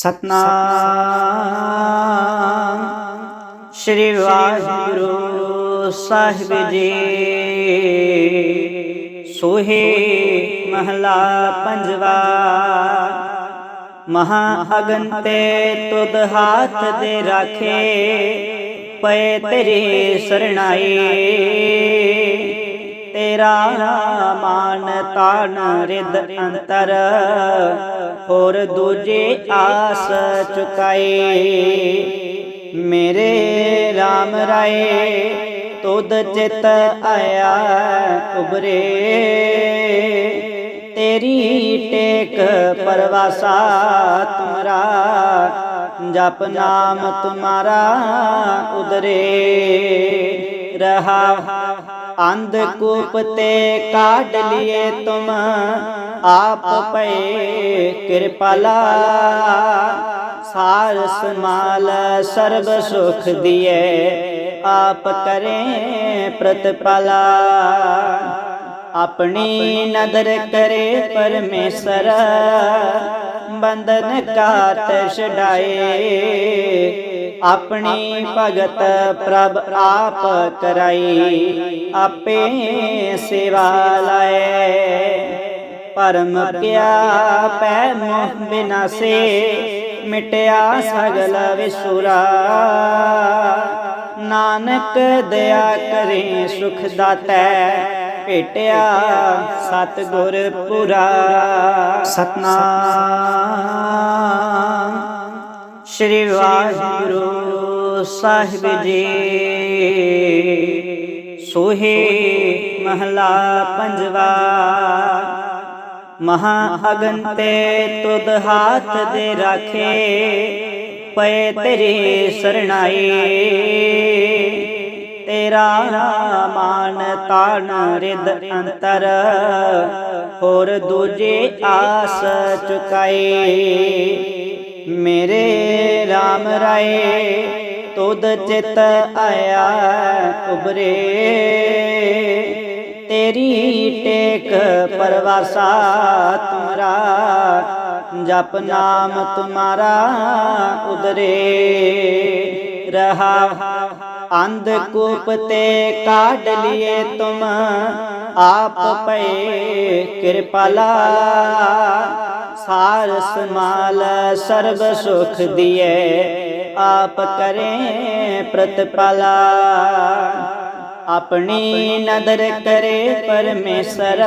ਸਤਨਾਮ। ਸ੍ਰੀ ਵਾਹਿਗੁਰੂ ਸਾਹਿਬ ਜੀ। ਸੋਹੇ ਮਹਲਾ ਪੰਜਵਾ। ਮਹਾ ਅਗਨ ਤੇ ਤੁਧ ਹਾਥ ਦੇ ਰਾਖੇ। ਪਏ ਤੇਰੇ ਸਰਣਾਈ ਤੇਰਾ ਮਾਨ ਤਾਨ ਰਿਦ ਅੰਤਰ, ਹੋਰ ਦੂਜੇ ਆਸ ਚੁਕਾਏ। ਮੇਰੇ RAM ਰਾਏ, ਤੁਧ ਚਿਤ ਆਇਆ ਉਬਰੇ ਤੇਰੀ ਟੇਕ ਪਰਵਾਸਾ ਤੁਮਰਾ, ਜਪ ਨਾਮ ਤੁਮਾਰਾ ਉਦਰੇ ਰਹਾ ਅੰਧ ਕੂਪ ਤੇ ਕਾਢ ਲਿਏ ਤੁਮ। ਆਪ ਪਏ ਕਿਰਪਾਲਾ। ਸਾਰ ਸਮਾਲ ਸਰਬ ਸੁਖ ਦੀਏ। ਆਪ ਕਰੇ ਪ੍ਰਤਪਾਲਾ। ਆਪਣੀ ਨਦਰ ਕਰੇ ਪਰਮੇਸ਼ਰ। ਬੰਧਨ ਕਾਟ ਛਡਾਏ। ਆਪਣੀ ਭਗਤ ਪ੍ਰਭ ਆਪ ਕਰਾਈ, ਆਪੇ ਸੇਵਾ ਲਾਏ। ਪਰਮ ਕਿਆ ਪੈ ਮੋਹ ਬਿਨਾਸੇ, ਮਿਟਿਆ ਸਗਲ ਵਿਸੁਰਾ। ਨਾਨਕ ਦਇਆ ਕਰੇ ਸੁਖ ਦਾਤੈ, ਭੇਟਿਆ ਸਤ ਗੁਰ ਪੁਰਾ। ਸਤਨਾਮ। ਸ੍ਰੀ ਵਾਹਿਗੁਰੂ ਸਾਹਿਬ ਜੀ। ਸੋਹੇ ਮਹਲਾ ਪੰਜਵਾ। ਮਹਾ ਅਗਨ ਤੇ ਤੁਧ ਹਾਥ ਦੇ ਰਾਖੇ ਪਏ ਤੇਰੀ ਸਰਣਾਈ। ਤੇਰਾ ਮਾਨ ਤਾਨ ਰਿਦ ਅੰਤਰ ਹੋਰ ਦੂਜੇ ਆਸ ਚੁਕਾਈ। ਮੇਰੇ RAM ਰਾਏ ਤੁਧ ਚਿਤ ਆਇਆ ਉਬਰੇ ਤੇਰੀ ਟੇਕ ਪਰਵਾਸਾ ਤੁਮਰਾ ਜਪ ਨਾਮ ਤੁਮਾਰਾ ਉਦਰੇ। ਰਹਾ ਅੰਧ ਕੂਪ ਤੇ ਕਾਢ ਲਿਏ ਤੁਮ। ਆਪ ਪਏ ਕਿਰਪਾਲਾ। ਸਾਰ ਸਮਾਲ ਸਰਬ ਸੁਖ ਦੀਏ। ਆਪ ਕਰੇ ਪ੍ਰਤਪਾਲਾ। ਆਪਣੀ ਨਦਰ ਕਰੇ ਪਰਮੇਸ਼ਰ।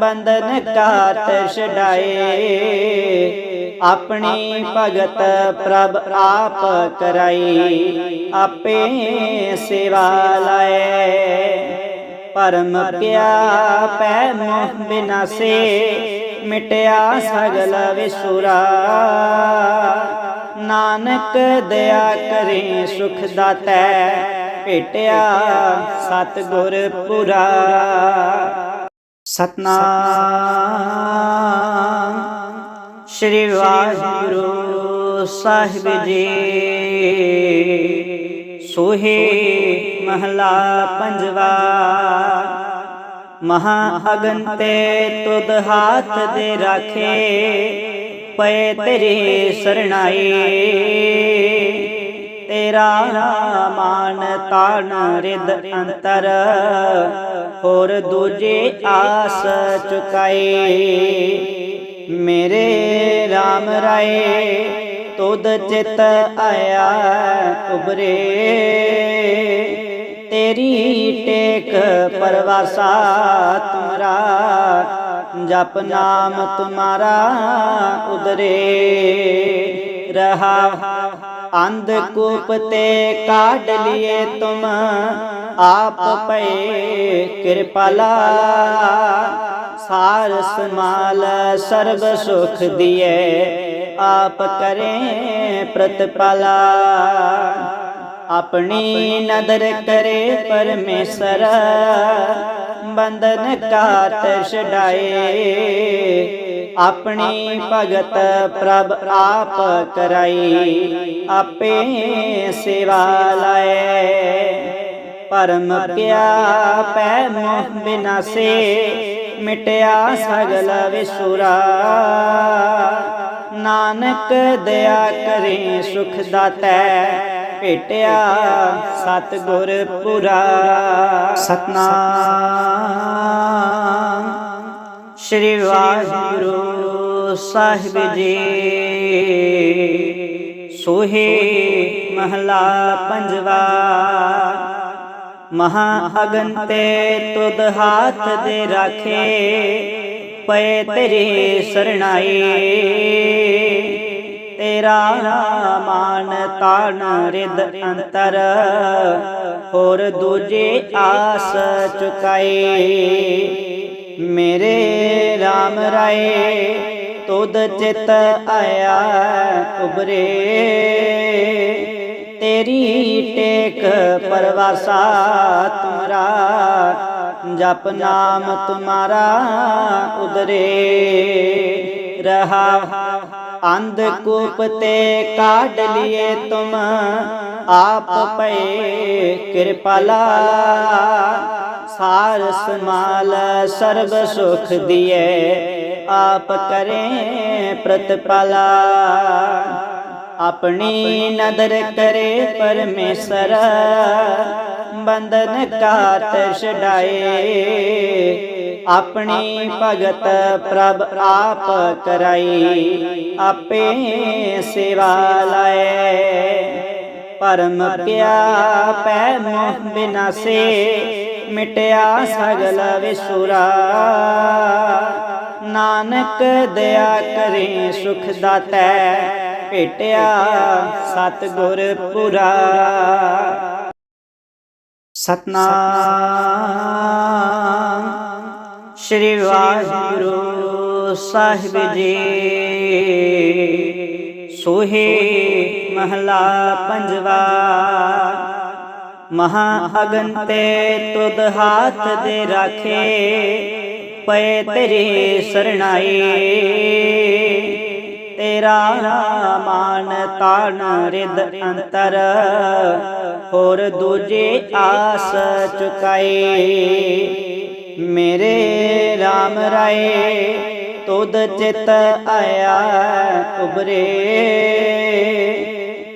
ਬੰਧਨ ਕਾਟ ਛਡਾਏ। ਆਪਣੀ ਭਗਤ ਪ੍ਰਭ ਆਪ ਕਰਾਈ। ਆਪੇ ਸੇਵਾ ਲਾਏ। ਪਰਮ ਕਿਆ ਪੈ ਮੋਹ ਬਿਨਾਸੇ। ਮਿਟਿਆ ਸਗਲ ਵਿਸੁਰਾ। ਨਾਨਕ ਦਇਆ ਕਰੇ ਸੁਖ ਦਾਤੈ। ਭੇਟਿਆ ਸਤ ਗੁਰ ਪੁਰਾ। ਸਤਨਾਮ। ਸ੍ਰੀ ਵਾਹਿਗੁਰੂ ਸਾਹਿਬ ਜੀ। ਸੋਹੇ ਮਹਲਾ ਪੰਜਵਾ। ਮਹਾ ਅਗਨ ਤੇ ਤੁਧ ਹਾਥ ਦੇ ਰਾਖੇ। ਪਏ ਤੇਰੇ ਸਰਣਾਈ। ਤੇਰਾ ਮਾਨ ਤਾਨ ਰਿਦ ਅੰਤਰ, ਹੋਰ ਦੂਜੇ ਆਸ ਚੁਕਾਏ। ਮੇਰੇ RAM ਰਾਏ, ਤੁਧ ਚਿਤ ਆਇਆ ਉਬਰੇ ਤੇਰੀ ਟੇਕ ਪਰਵਾਸਾ ਤੁਮਰਾ, ਜਪ ਨਾਮ ਤੁਮਾਰਾ ਉਦਰੇ ਰਹਾ ਅੰਧ ਕੂਪ ਤੇ ਕਾਢ ਲਿਏ ਤੁਮ। ਆਪ ਪਏ ਕਿਰਪਾਲਾ ਸਾਰ ਸਮਾਲ ਸਰਬ ਸੁਖ ਦੀਏ। ਆਪ ਕਰੇ ਪ੍ਰਤਪਾਲਾ। ਆਪਣੀ ਨਦਰ ਕਰੇ ਪਰਮੇਸ਼ਰ। ਬੰਧਨ ਕਾਟ ਛਡਾਏ। ਆਪਣੀ ਭਗਤ ਪ੍ਰਭ ਆਪ ਕਰਾਈ, ਆਪੇ ਸੇਵਾ ਲਾਏ। ਪਰਮ ਕਿਆ ਪੈ ਮੋਹ ਬਿਨਾਸੇ, ਮਿਟਿਆ ਸਗਲ ਵਿਸੁਰਾ। ਨਾਨਕ ਦਇਆ ਕਰੇ ਸੁਖ ਦਾਤੈ, ਭੇਟਿਆ ਸਤਿਗੁਰ ਪੁਰਾ। ਸਤਨਾਮ। ਸ੍ਰੀ ਵਾਹਿਗੁਰੂ। ਸਾਹਿਬ ਜੀ। ਸੋਹੇ ਮਹਲਾ ਪੰਜਵਾ। ਮਹਾ ਅਗਨ ਤੇ ਤੁਧ ਹਾਥ ਦੇ ਰਾਖੇ। ਪਏ ਤੇਰੇ ਸਰਣਾਈ ਤੇਰਾ ਮਾਨ ਤਾਣ ਰਿਦ ਅੰਤਰ। ਹੋਰ ਦੂਜੇ ਆਸ ਚੁਕਾਏ। ਮੇਰੇ RAM ਰਾਏ। ਤੁਧ ਚਿਤ ਆਇਆ ਉਬਰੇ ਤੇਰੀ ਟੇਕ ਪਰਵਾਸਾ ਤੁਮਰਾ ਜਪ ਨਾਮ ਤੁਮਾਰਾ ਉਦਰੇ। ਰਹਾ, ਅੰਧ ਕੂਪ ਤੇ ਕਾਢ ਲਿਏ ਤੁਮ। ਆਪ ਪਏ ਕਿਰਪਾਲਾ। ਸਾਰ ਸਮਾਲ ਸਰਬ ਸੁਖ ਦੀਏ। ਆਪ ਕਰੇ ਪ੍ਰਤਪਾਲਾ। ਆਪਣੀ ਨਦਰ ਕਰੇ ਪਰਮੇਸ਼ਰ। ਬੰਧਨ ਕਾਟ ਛਡਾਏ। ਆਪਣੀ ਭਗਤ ਪ੍ਰਭ ਆਪ ਕਰਾਈ। ਆਪੇ ਸੇਵਾ ਲਾਏ। ਪਰਮ ਪਿਆ ਪੈ ਮੋਹ ਬਿਨਾਸੇ। ਮਿਟਿਆ ਸਗਲ ਵਿਸੁਰਾ। ਨਾਨਕ ਦਇਆ ਕਰੇ ਸੁਖ ਦਾਤੈ। ਭੇਟਿਆ ਸਤਿਗੁਰ ਪੁਰਾ। ਸਤਨਾਮ ਸ੍ਰੀ ਵਾਹਿਗੁਰੂ ਸਾਹਿਬ ਜੀ। ਸੋਹੇ ਮਹਲਾ ਪੰਜਵਾ। ਮਹਾ ਅਗਨ ਤੇ ਤੁਧ ਹਾਥ ਦੇ ਰਾਖੇ। ਪਏ ਤੇਰੇ ਸਰਣਾਈ। ਤੇਰਾ ਮਾਨ ਤਾਣ ਰਿਦ ਅੰਤਰ, ਹੋਰ ਦੂਜੇ ਆਸ ਚੁਕਾਏ। ਮੇਰੇ RAM ਰਾਏ, ਤੁਧ ਚਿਤ ਆਇਆ ਉਬਰੇ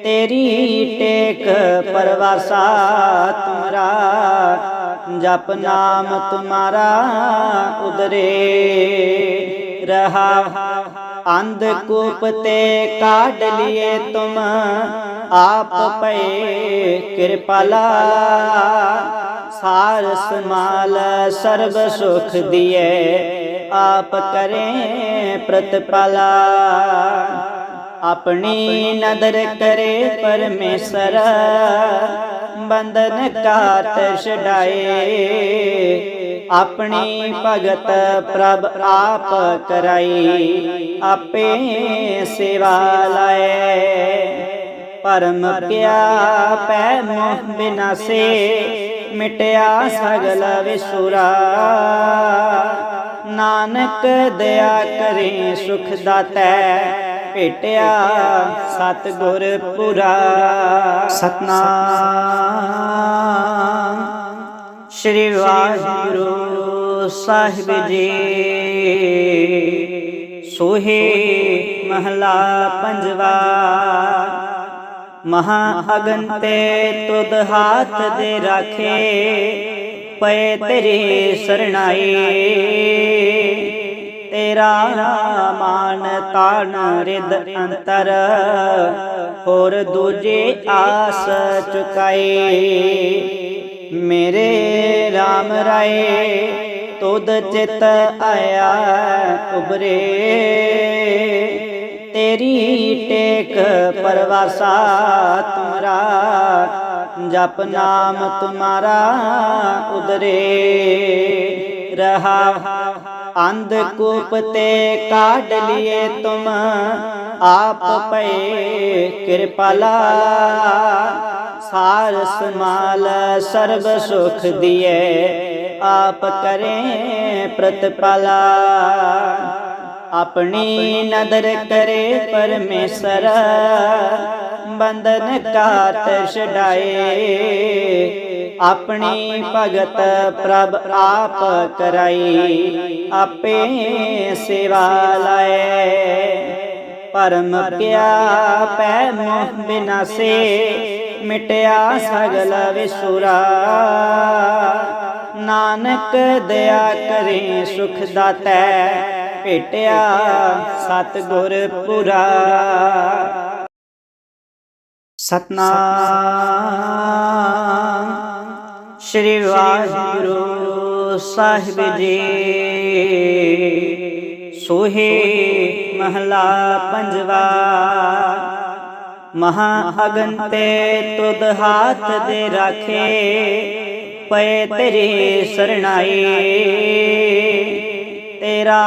ਤੇਰੀ ਟੇਕ ਪਰਵਾਸਾ ਤੁਮਰਾ, ਜਪ ਨਾਮ ਤੁਮਾਰਾ ਉਦਰੇ ਰਹਾ ਅੰਧ ਕੂਪ ਤੇ ਕਾਢ ਲਿਏ ਤੁਮ। ਆਪ ਪਏ ਕਿਰਪਾਲਾ। ਸਾਰ ਸਮਾਲ ਸਰਬ ਸੁਖ ਦੀਏ। ਆਪ ਕਰੇ ਪ੍ਰਤਪਾਲਾ। ਆਪਣੀ ਨਦਰ ਕਰੇ ਪਰਮੇਸ਼ਰ। ਬੰਧਨ ਕਾਟ ਛਡਾਏ। ਆਪਣੀ ਭਗਤ ਪ੍ਰਭ ਆਪ ਕਰਾਈ, ਆਪੇ ਸੇਵਾ ਲਾਏ। ਪਰਮ ਪਿਆ ਪੈ ਮੋਹ ਬਿਨਾਸੇ, ਮਿਟਿਆ ਸਗਲ ਵਿਸੁਰਾ। ਨਾਨਕ ਦਇਆ ਕਰੇ ਸੁਖ ਦਾਤੈ, ਭੇਟਿਆ ਸਤਿਗੁਰ ਪੁਰਾ। ਸਤਨਾਮ। ਸ੍ਰੀ ਵਾਹਿਗੁਰੂ ਸਾਹਿਬ ਜੀ। ਸੋਹੇ ਮਹਲਾ ਪੰਜਵਾ। ਮਹਾ ਅਗਨ ਤੇ ਤੁਧ ਹਾਥ ਦੇ ਰਾਖੇ ਪਏ ਤੇਰੀ ਸਰਣਾਈ ਤੇਰਾ ਮਾਨ ਤਾਣ ਰਿਦ ਅੰਤਰ ਹੋਰ ਦੂਜੇ ਆਸ ਚੁਕਾਈ ਮੇਰੇ RAM ਰਾਏ, ਤੁਧ ਚਿਤ ਆਇਆ ਉਬਰੇ ਤੇਰੀ ਟੇਕ ਪਰਵਾਸਾ ਤੁਮਰਾ, ਜਪ ਨਾਮ ਤੁਮਾਰਾ ਉਦਰੇ ਰਹਾ, ਅੰਧ ਕੂਪ ਤੇ ਕਾਢ ਲਿਏ ਤੁਮ, ਆਪ ਪਏ ਕਿਰਪਾਲਾ ਸਾਰ ਸਮਾਲ ਸਰਬ ਸੁਖ ਦੀਏ ਆਪ ਕਰੇ ਪ੍ਰਤਪਾਲਾ। ਆਪਣੀ ਨਦਰ ਕਰੇ ਪਰਮੇਸ਼ਰ, ਬੰਧਨ ਕਾਟ ਛਡਾਏ। ਆਪਣੀ ਭਗਤ ਪ੍ਰਭ ਆਪ ਕਰਾਈ, ਆਪੇ ਸੇਵਾ ਲਾਏ। ਪਰਮ ਕਿਆ ਪੈ ਮੋਹ ਬਿਨਾਸੇ ਮਿਟਿਆ ਸਗਲ ਵਿਸੁਰਾ। ਨਾਨਕ ਦਇਆ ਕਰੇ ਸੁਖ ਦਾਤੈ, ਭੇਟਿਆ ਸਤਿਗੁਰ ਪੁਰਾ। ਸਤਨਾਮ ਸ੍ਰੀ ਵਾਹਿਗੁਰੂ ਸਾਹਿਬ ਜੀ। ਸੋਹੇ ਮਹਲਾ ਪੰਜਵਾ। ਮਹਾ ਅਗਨ ਤੇ ਤੁਧ ਹਾਥ ਦੇ ਰਾਖੇ, ਪਏ ਤੇਰੀ ਸਰਣਾਈ ਤੇਰਾ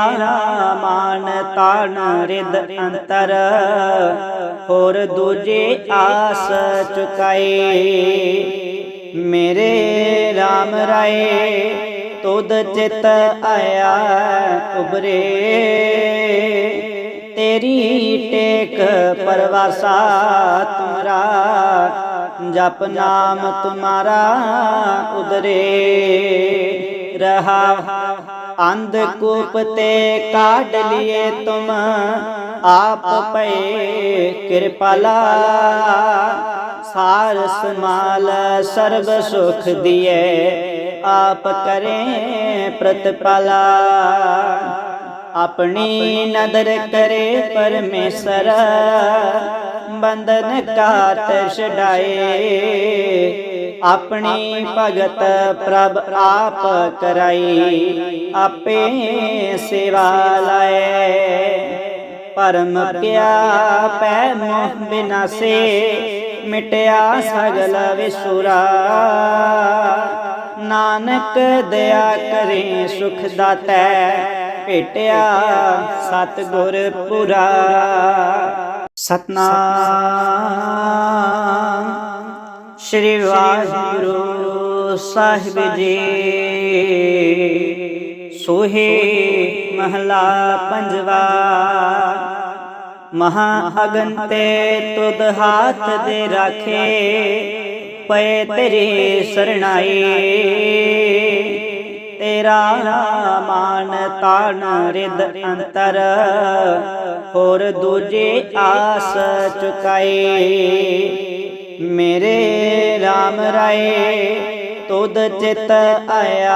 ਮਾਨ ਤਾਣ ਰਿਦ ਅੰਤਰ, ਹੋਰ ਦੂਜੇ ਆਸ ਚੁਕਾਈ ਮੇਰੇ RAM ਰਾਏ, ਤੁਧ ਚਿਤ ਆਇਆ ਉਬਰੇ ਤੇਰੀ ਟੇਕ ਪਰਵਾਸਾ ਤੁਮਰਾ, ਜਪ ਨਾਮ ਤੁਮਾਰਾ ਉਦਰੇ। ਰਹਾ, ਅੰਧ ਕੂਪ ਤੇ ਕਾਢ ਲਿਏ ਤੁਮ, ਆਪ ਪਏ ਕਿਰਪਾਲਾ। ਸਾਰ ਸਮਾਲ ਸਰਬ ਸੁਖ ਦੀਏ, ਆਪ ਕਰੇ ਪ੍ਰਤਪਾਲਾ। ਆਪਣੀ ਨਦਰ ਕਰੇ ਪਰਮੇਸ਼ਰ। ਬੰਧਨ ਕਾਟ ਛਡਾਏ। ਆਪਣੀ ਭਗਤ ਪ੍ਰਭ ਆਪ ਕਰਾਈ। ਆਪੇ ਸੇਵਾ ਲਾਏ। ਪਰਮ ਕਿਆ ਪੈ ਮੋਹ ਬਿਨਾਸੇ। ਮਿਟਿਆ ਸਗਲ ਵਿਸੁਰਾ। ਨਾਨਕ ਦਇਆ ਕਰੇ ਸੁਖ ਦਾਤੈ। ਭੇਟਿਆ ਸਤਿਗੁਰ ਪੁਰਾ। ਸਤਨਾਮ। ਸ੍ਰੀ ਵਾਹਿਗੁਰੂ ਸਾਹਿਬ ਜੀ। ਸੋਹੇ ਮਹਲਾ ਪੰਜਵਾ। ਮਹਾ ਅਗਨ ਤੇ ਤੁਧ ਹਾਥ ਦੇ ਰਾਖੇ। ਪਏ ਤੇਰੇ ਸਰਣਾਈ। ਤੇਰਾ ਮਾਨ ਤਾਣ ਰਿਦ ਅੰਤਰ, ਹੋਰ ਦੂਜੇ ਆਸ ਚੁਕਾਏ। ਮੇਰੇ RAM ਰਾਏ, ਤੁਧ ਚਿਤ ਆਇਆ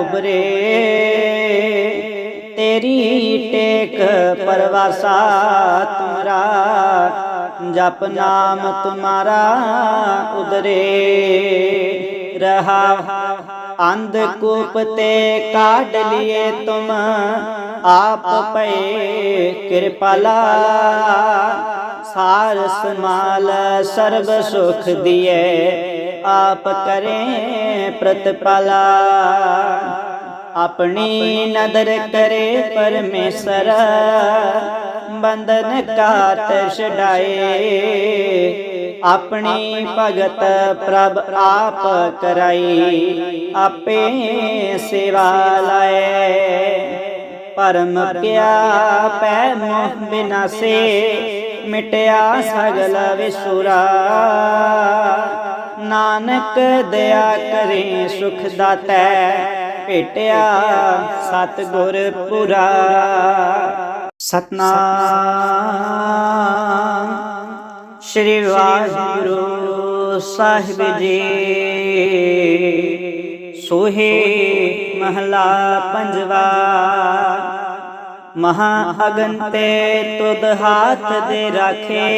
ਉਬਰੇ ਤੇਰੀ ਟੇਕ ਪਰਵਾਸਾ ਤੁਮਰਾ, ਜਪ ਨਾਮ ਤੁਮਾਰਾ ਉਦਰੇ ਰਹਾ ਅੰਧ ਕੂਪ ਤੇ ਕਾਢ ਲਿਏ ਤੁਮ ਆਪ ਪਏ ਕਿਰਪਾਲਾ ਸਾਰ ਸਮਾਲ ਸਰਬ ਸੁਖ ਦੀਏ ਆਪ ਕਰੇ ਪ੍ਰਤਪਾਲਾ ਆਪਣੀ ਨਦਰ ਕਰੇ ਪਰਮੇਸ਼ਰ ਬੰਧਨ ਕਾਟ ਛਡਾਏ ਆਪਣੀ ਭਗਤ ਪ੍ਰਭ ਆਪ ਕਰਾਈ, ਆਪੇ ਸੇਵਾ ਲਾਏ। ਪਰਮ ਕਿਆ ਪੈ ਮੋਹ ਬਿਨਾਸੇ, ਮਿਟਿਆ ਸਗਲ ਵਿਸੁਰਾ। ਨਾਨਕ ਦਇਆ ਕਰੇ ਸੁਖ ਦਾਤੈ, ਭੇਟਿਆ ਸਤਿਗੁਰ ਪੁਰਾ। ਸਤਨਾਮ। ਸ੍ਰੀ ਵਾਹਿਗੁਰੂ ਸਾਹਿਬ ਜੀ। ਸੋਹੇ ਮਹਲਾ ਪੰਜਵਾ। ਮਹਾ ਅਗਨ ਤੇ ਤੁਧ ਹਾਥ ਦੇ ਰਾਖੇ।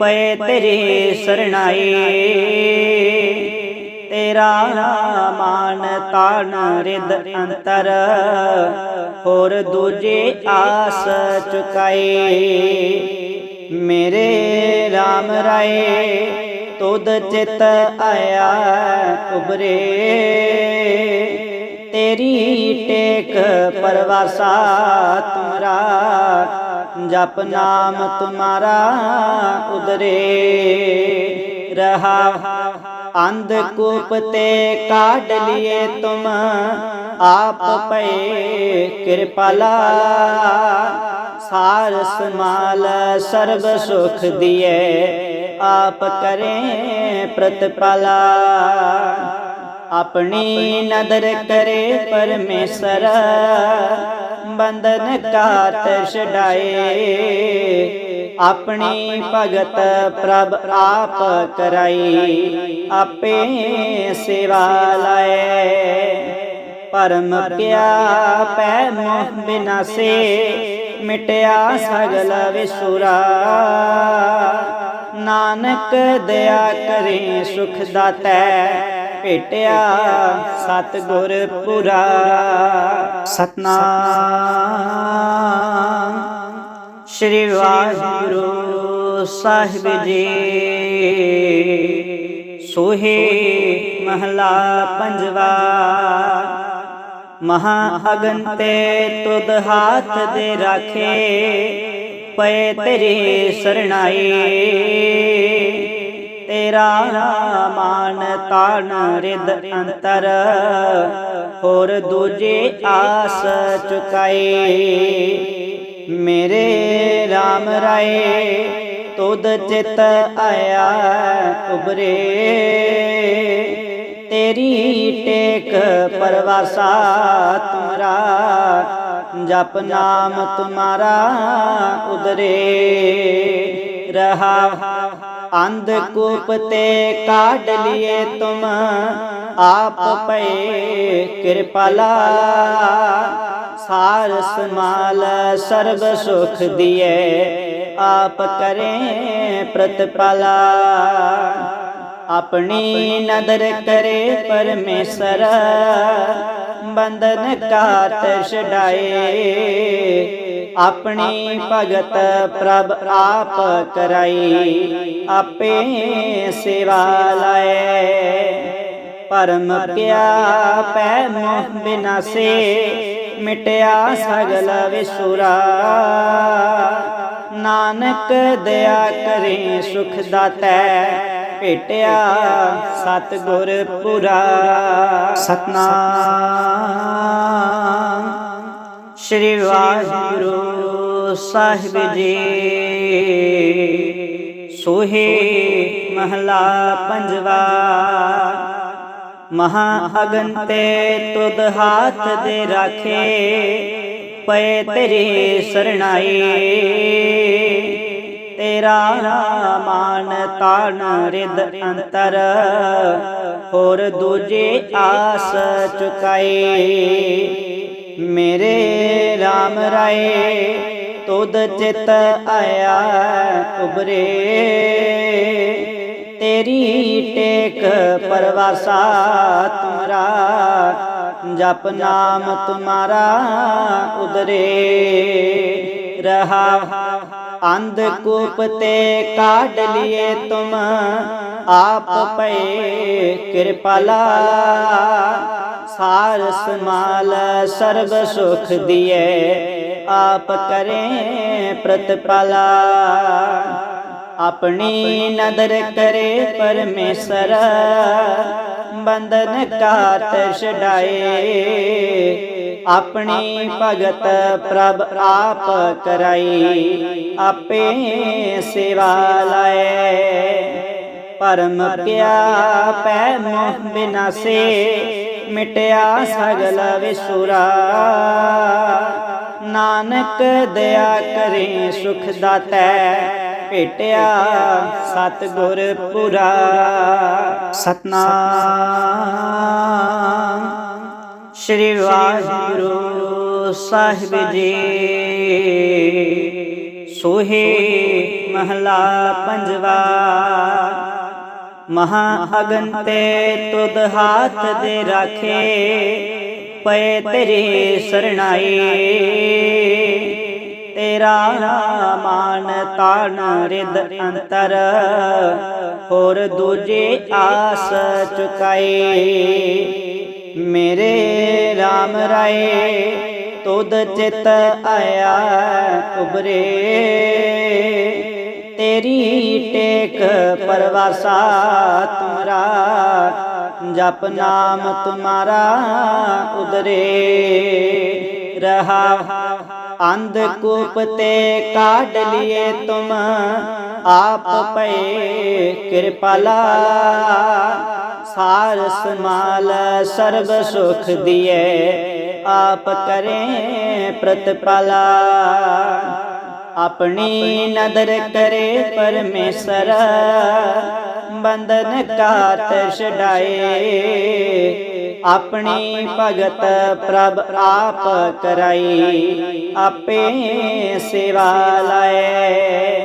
ਪਏ ਤੇਰੀ ਸਰਣਾਈ ਤੇਰਾ ਮਾਨ ਤਾਣ ਰਿਦ ਅੰਤਰ। ਹੋਰ ਦੂਜੇ ਆਸ ਚੁਕਾਈ ਮੇਰੇ RAM ਰਾਏ, ਤੁਧ ਚਿਤ ਆਇਆ ਉਬਰੇ ਤੇਰੀ ਟੇਕ ਪਰਵਾਸਾ ਤੁਮਰਾ, ਜਪ ਨਾਮ ਤੁਮਾਰਾ ਉਦਰੇ ਰਹਾ ਅੰਧ ਕੂਪ ਤੇ ਕਾਢ ਲਿਏ ਤੁਮ। ਆਪ ਪਏ ਕਿਰਪਾਲਾ ਸਾਰ ਸਮਾਲ ਸਰਬ ਸੁਖ ਦੀਏ। ਆਪ ਕਰੇ ਪ੍ਰਤਪਾਲਾ ਆਪਣੀ ਨਦਰ ਕਰੇ ਪਰਮੇਸ਼ਰ। ਬੰਧਨ ਕਾਟ ਛਡਾਏ। ਆਪਣੀ ਭਗਤ ਪ੍ਰਭ ਆਪ ਕਰਾਈ। ਆਪੇ ਸੇਵਾ ਲਾਏ। ਪਰਮ ਪਿਆ ਪੈ ਮੋਹ ਬਿਨਾਸੇ। ਮਿਟਿਆ ਸਗਲ ਵਿਸੁਰਾ। ਨਾਨਕ ਦਇਆ ਕਰੇ ਸੁਖ ਦਾਤੈ। ਭੇਟਿਆ ਸਤ ਗੁਰ ਪੁਰਾ। ਸਤਨਾਮ। ਸ੍ਰੀ ਵਾਹਿਗੁਰੂ ਸਾਹਿਬ ਜੀ। ਸੋਹੇ ਮਹਲਾ ਪੰਜਵਾ। ਮਹਾ ਅਗਨ ਤੇ ਤੁਧ ਹਾਥ ਦੇ ਰਾਖੇ। ਪਏ ਤੇਰੇ ਸਰਣਾਈ। ਤੇਰਾ ਮਾਨ ਤਾਣ ਰਿਦ ਅੰਤਰ, ਹੋਰ ਦੂਜੇ ਆਸ ਚੁਕਾਏ। ਮੇਰੇ RAM ਰਾਏ, ਤੁਧ ਚਿਤ ਆਇਆ ਉਬਰੇ ਤੇਰੀ ਟੇਕ ਪਰਵਾਸਾ ਤੁਮਰਾ, ਜਪ ਨਾਮ ਤੁਮਾਰਾ ਉਦਰੇ ਰਹਾ। ਅੰਧ ਕੂਪ ਤੇ ਕਾਢ ਲਿਏ ਤੁਮ। ਆਪ ਪਏ ਕਿਰਪਾਲਾ ਸਾਰ ਸਮਾਲ ਸਰਬ ਸੁਖ ਦਿਏ। ਆਪ ਕਰੇ ਪ੍ਰਤਪਾਲਾ ਆਪਣੀ ਨਦਰ ਕਰੇ ਪਰਮੇਸ਼ਰ, ਬੰਧਨ ਕਾਟ ਛਡਾਏ। ਆਪਣੀ ਭਗਤ ਪ੍ਰਭ ਆਪ ਕਰਾਈ, ਆਪੇ ਸੇਵਾ ਲਾਏ। ਪਰਮ ਪਿਆ ਪੈ ਮੋਹ ਬਿਨਾਸੇ, ਮਿਟਿਆ ਸਗਲ ਵਿਸੁਰਾ। ਨਾਨਕ ਦਇਆ ਕਰੇ ਸੁਖ ਦਾਤੈ ਭੇਟਿਆ ਸਤਗੁਰ ਪੁਰਾ। ਸਤਨਾਮ। ਸ੍ਰੀ ਵਾਹਿਗੁਰੂ ਸਾਹਿਬ ਜੀ। ਸੋਹੇ ਮਹਲਾ ਪੰਜਵਾ। ਮਹਾ ਅਗਨ ਤੇ ਤੁਧ ਹਾਥ ਦੇ ਰਾਖੇ। ਪਏ ਤੇਰੀ ਸਰਣਾਈ। ਤੇਰਾ ਮਾਨ ਤਾਣ ਰਿਦ ਅੰਤਰ, ਹੋਰ ਦੂਜੇ ਆਸ ਚੁਕਾਏ। ਮੇਰੇ RAM ਰਾਏ, ਤੁਧ ਚਿਤ ਆਇਆ ਉਬਰੇ ਤੇਰੀ ਟੇਕ ਪਰਵਾਸਾ ਤੁਮਰਾ, ਜਪ ਨਾਮ ਤੁਮਾਰਾ ਉਦਰੇ ਰਹਾ ਅੰਧ ਕੂਪ ਤੇ ਕਾਢ ਲਿਏ ਤੁਮ। ਆਪ ਪਏ ਕਿਰਪਾਲਾ। ਸਾਰ ਸਮਾਲ ਸਰਬ ਸੁਖ ਦਿਏ। ਆਪ ਕਰੇ ਪ੍ਰਤਪਾਲਾ। ਆਪਣੀ ਨਦਰ ਕਰੇ ਪਰਮੇਸ਼ਰ। ਬੰਧਨ ਕਾਟ ਛਡਾਏ। ਆਪਣੀ ਭਗਤ ਪ੍ਰਭ ਆਪ ਕਰਾਈ, ਆਪੇ ਸੇਵਾ ਲਾਏ। ਪਰਮ ਪਿਆ ਪੈ ਮੋਹ ਬਿਨਾਸੇ, ਮਿਟਿਆ ਸਗਲ ਵਿਸੁਰਾ। ਨਾਨਕ ਦਇਆ ਕਰੇ ਸੁਖ ਦਾਤੈ, ਭੇਟਿਆ ਸਤ ਗੁਰ ਪੁਰਾ। ਸਤਨਾਮ। ਸ੍ਰੀ ਵਾਹਿਗੁਰੂ ਸਾਹਿਬ ਜੀ। ਸੋਹੇ ਮਹਲਾ ਪੰਜਵਾ। ਮਹਾ ਅਗਨ ਤੇ ਤੁਧ ਹਾਥ ਦੇ ਰਾਖੇ, ਪਏ ਤੇਰੇ ਸਰਣਾਈ। ਤੇਰਾ ਮਾਨ ਤਾਣ ਰਿਦ ਅੰਤਰ, ਹੋਰ ਦੂਜੇ ਆਸ ਚੁਕਾਏ ਮੇਰੇ RAM ਰਾਏ, ਤੁਧ ਚਿਤ ਆਇਆ ਉਬਰੇ ਤੇਰੀ ਟੇਕ ਪਰਵਾਸਾ ਤੁਮਰਾ, ਜਪ ਨਾਮ ਤੁਮਾਰਾ ਉਦਰੇ ਰਹਾ, ਅੰਧ ਕੂਪ ਤੇ ਕਾਢ ਲਿਏ ਤੁਮ, ਆਪ ਪਏ ਕਿਰਪਾਲਾ। ਸਾਰ ਸਮਾਲ ਸਰਬ ਸੁਖ ਦਿਏ ਆਪ ਕਰੇ ਪ੍ਰਤਪਾਲਾ। ਆਪਣੀ ਨਦਰ ਕਰੇ ਪਰਮੇਸ਼ਰ, ਬੰਧਨ ਕਾਟ ਛਡਾਏ। ਆਪਣੀ ਭਗਤ ਪ੍ਰਭ ਆਪ ਕਰਾਈ, ਆਪੇ ਸੇਵਾ ਲਾਏ।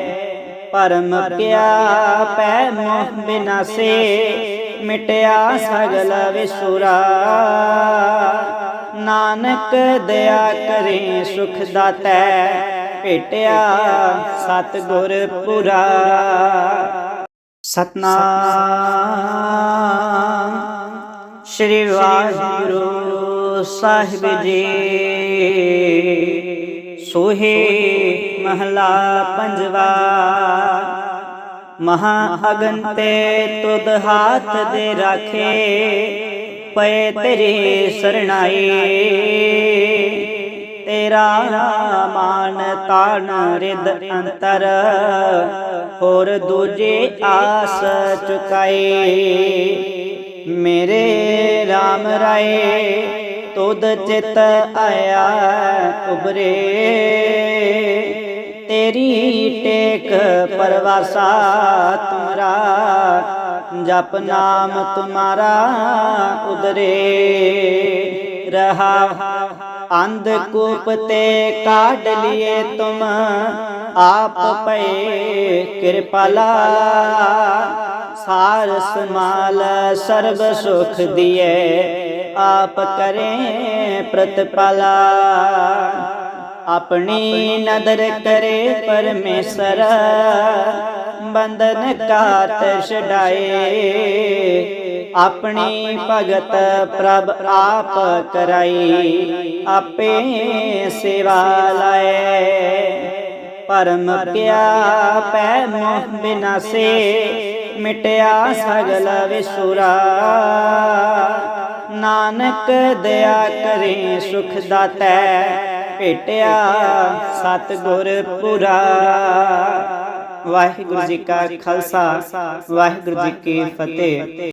ਪਰਮ ਪਿਆ ਪੈ ਮੋਹ ਬਿਨਾਸੇ ਮਿਟਿਆ ਸਗਲ ਵਿਸੁਰਾ। ਨਾਨਕ ਦਇਆ ਕਰੇ ਸੁਖ ਦਾਤੈ, ਭੇਟਿਆ ਸਤ ਗੁਰ ਪੁਰਾ। ਸਤਨਾਮ ਸ਼੍ਰੀ ਵਾਹਿਗੁਰੂ ਸਾਹਿਬ ਜੀ। ਸੋਹੇ ਮਹਲਾ ਪੰਜਵਾ। ਮਹਾ ਅਗਨ ਤੇ ਤੁਧ ਹਾਥ ਦੇ ਰਾਖੇ, ਪਏ ਤੇਰੀ ਸਰਣਾਈ ਤੇਰਾ ਮਾਨ ਤਾਣ ਰਿਦ ਅੰਤਰ, ਹੋਰ ਦੂਜੇ ਆਸ ਚੁਕਾਈ ਮੇਰੇ RAM ਰਾਏ, ਤੁਧ ਚਿਤ ਆਇਆ ਉਬਰੇ ਤੇਰੀ ਟੇਕ ਪਰਵਾਸਾ ਤੁਮਰਾ, ਜਪ ਨਾਮ ਤੁਮਾਰਾ ਉਦਰੇ ਰਹਾ। ਅੰਧ ਕੂਪ ਤੇ ਕਾਢ ਲਿਏ ਤੁਮ, ਆਪ ਪਏ ਕਿਰਪਾਲਾ ਸਾਰ ਸਮਾਲ ਸਰਬ ਸੁਖ ਦੀਏ, ਆਪ ਕਰੇ ਪ੍ਰਤਪਾਲਾ। ਆਪਣੀ ਨਦਰ ਕਰੇ ਪਰਮੇਸ਼ਰ। ਬੰਧਨ ਕਾਟ ਛਡਾਏ। ਆਪਣੀ ਭਗਤ ਪ੍ਰਭ ਆਪ ਕਰਾਈ। ਆਪੇ ਸੇਵਾ ਲਾਏ। ਪਰਮ ਪਿਆ ਪੈ ਮੋਹ ਬਿਨਾਸੇ। ਮਿਟਿਆ ਸਗਲ ਵਿਸੁਰਾ। ਨਾਨਕ ਦਇਆ ਕਰੇ ਸੁਖ ਦਾਤੈ। ਭੇਟਿਆ ਸਤਗੁਰ ਪੁਰਾ। ਵਾਹਿਗੁਰੂ ਜੀ ਕਾ ਖਾਲਸਾ ਵਾਹਿਗੁਰੂ ਜੀ ਕੀ ਫਤਿਹ।